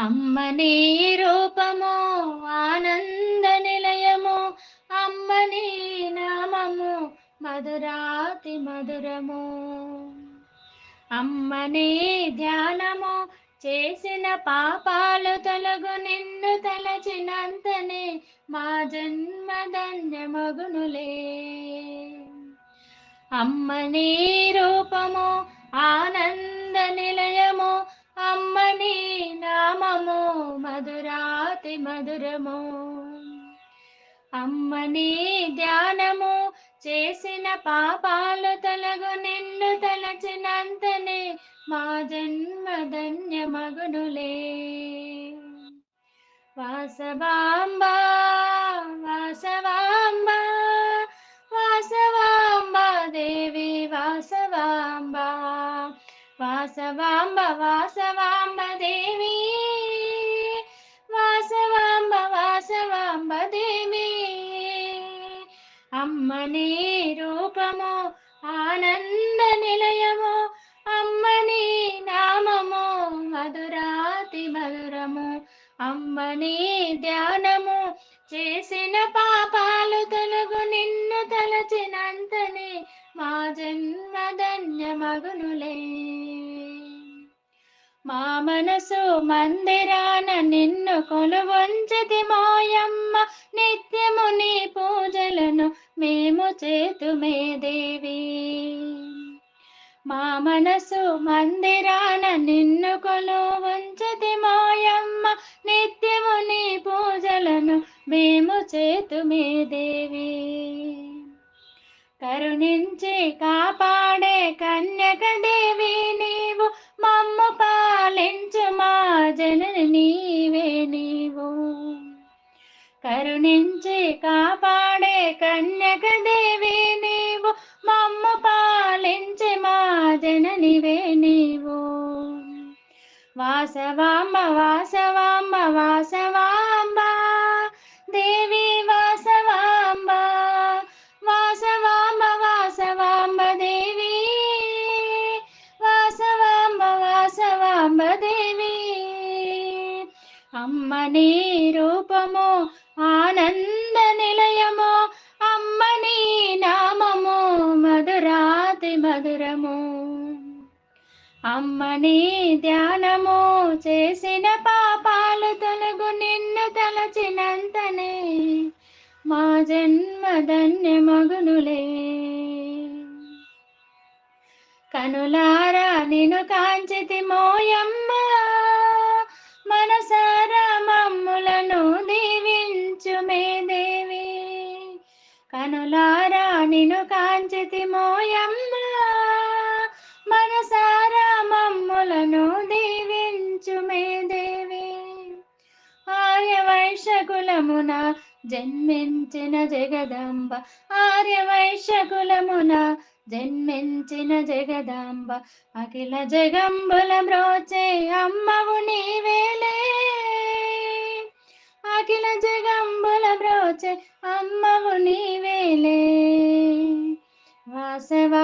అమ్మని రూపము ఆనంద నిలయము అమ్మని నామము మధురాతి మధురము. అమ్మని ధ్యానము చేసిన పాపాలు తొలగు నిన్ను తలచినంతనే మా జన్మ ధన్యమగునులే అమ్మని రూపము మధురాతి మధురము. అమ్మని ధ్యానము చేసిన పాపాలు తలగు నిన్ను తలచినంతనే మా జన్మ ధన్యమగునులే వాసవాంబ వాసవాంబ వాసవాంబ దేవి వాసవాంబ. వాసవాంబ వాసవాంబ దేవి అమ్మనే రూపము ఆనంద నిలయము అమ్మని నామము మధురాతి మధురము. అమ్మని ధ్యానము చేసిన పాపాలు తొలగు నిన్ను తలచినంతనే మా జన్మ ధన్యమగునులే. మా మనసు మందిరాన నిన్ను కొలువంచతి మాయమ్మ నిత్యము నీ పూజలను మేము చేతుమే దేవి. మా మనసు మందిరాన నిన్ను కొలువంచతి మాయమ్మ. నిత్యము నీ పూజలను మేము చేతుమే దేవి. కరుణించి కాపాడే కన్యక దేవి నీవు. మమ్ము పాలించు మా జనని నీవే నీవు. కరుణించి వాసవాంబ వాసవాంబ వాసవాంబ. దేవి వాసవాంబ వాసవాంబ వాసవాంబ దేవి. వాసవాంబ వాసవాంబ దేవి. అమ్మ నీ రూపము ధ్యానము చేసిన పాపాలు తొలగు నిన్ను తలచినంతనే మా జన్మ మగునులే కనులారా నిను కాంచితి మోయమ్మ మనసారా మమ్ములను దీవించు మే దేవి. కనులారా నిను కా కులమున జన్మించిన జగదాంబ. ఆర్య వైశ్య కులమున జన్మించిన జగదాంబ. అఖిల జగంబుల బ్రోచే అమ్మవు నీవేలే. అఖిల జగంబుల బ్రోచే అమ్మవు నీవేలే. వాసవ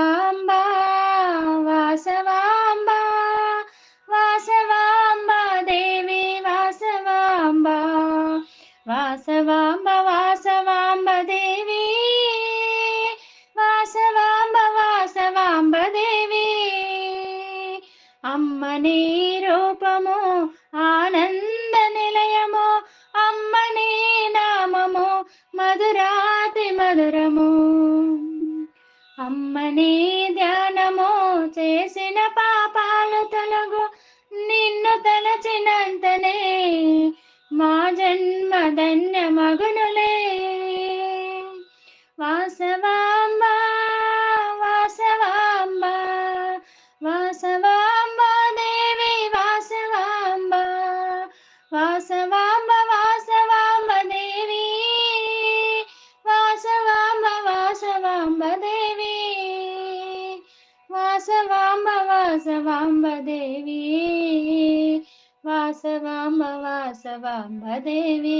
అమ్మని రూపము ఆనంద నిలయము అమ్మని నామము మధురాతి మధురము. అమ్మని ధ్యానము చేసిన పాపాలు తొలగు నిన్ను తలచినంతనే వాసవాంబ వాసవాంబ దేవి